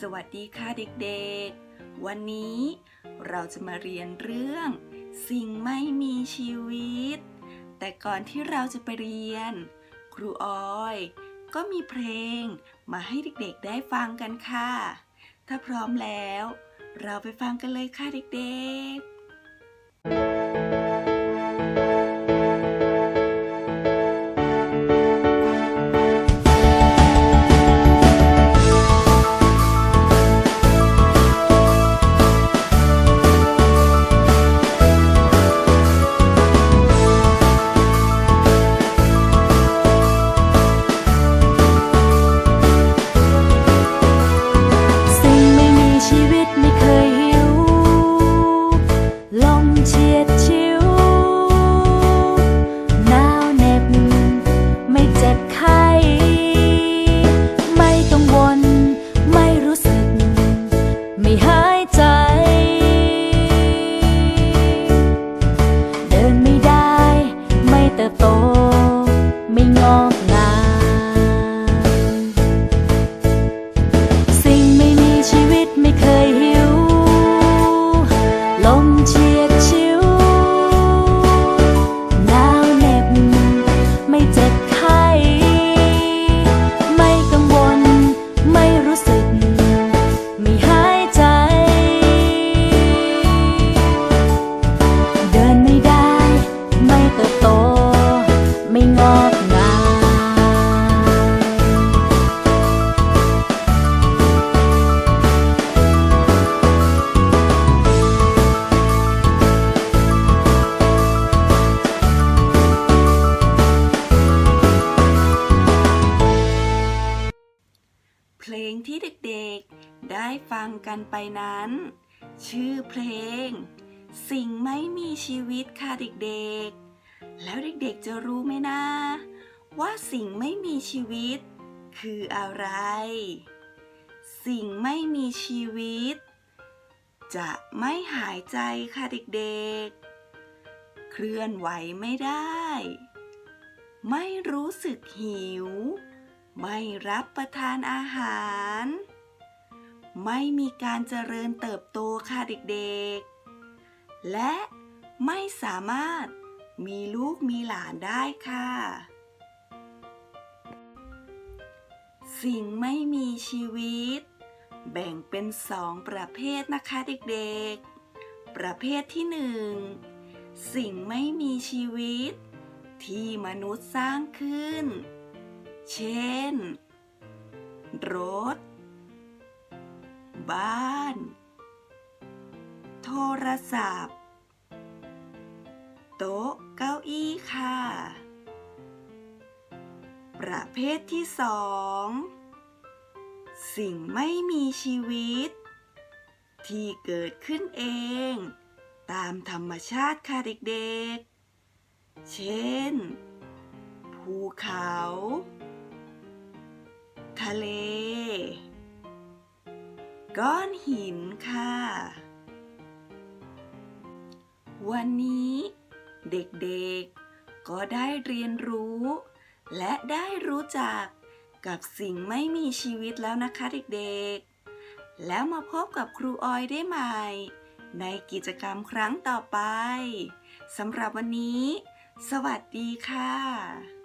สวัสดีค่ะเด็กๆ วันนี้เราจะมาเรียนเรื่อง สิ่งไม่มีชีวิต แต่ก่อนที่เราจะไปเรียน ครูออย ก็มีเพลงมาให้เด็กๆได้ฟังกันค่ะ ถ้าพร้อมแล้ว เราไปฟังกันเลยค่ะเด็กๆ บไข้ ไม่กังวล ไม่รู้สึก ไม่หายใจ เดินไม่ได้ ไม่เติบโต ไม่งอกงาม สิ่งไม่มีชีวิตไม่เคยหิว ลมเฉียดชิ เพลงที่เด็กๆ ได้ฟังกันไปนั้น ชื่อเพลง สิ่งไม่มีชีวิตค่ะเด็กๆ แล้วเด็กๆจะรู้ไหมนะ ว่าสิ่งไม่มีชีวิต คืออะไร สิ่งไม่มีชีวิต จะไม่หายใจค่ะเด็กๆ เคลื่อนไหวไม่ได้ ไม่รู้สึกหิว ไม่รับประทานอาหาร ไม่มีการเจริญเติบโตค่ะเด็กๆ และไม่สามารถมีลูกมีหลานได้ค่ะ สิ่งไม่มีชีวิต แบ่งเป็นสองประเภทนะคะเด็กๆ ประเภทที่หนึ่งสิ่งไม่มีชีวิต ที่มนุษย์สร้างขึ้น เช่น รถ บ้าน โทรศัพท์ โต๊ะเก้าอี้ค่ะ ประเภทที่สองสิ่งไม่มีชีวิต ที่เกิดขึ้นเอง ตามธรรมชาติค่ะเด็กๆ เช่น ภูเขา ทะเล ก้อนหินค่ะ วันนี้เด็กๆ ก็ได้เรียนรู้ และได้รู้จักกับสิ่งไม่มีชีวิตแล้วนะคะเด็กๆ แล้วมาพบกับครูออยได้ใหม่ ในกิจกรรมครั้งต่อไปสำหรับวันนี้ สวัสดีค่ะ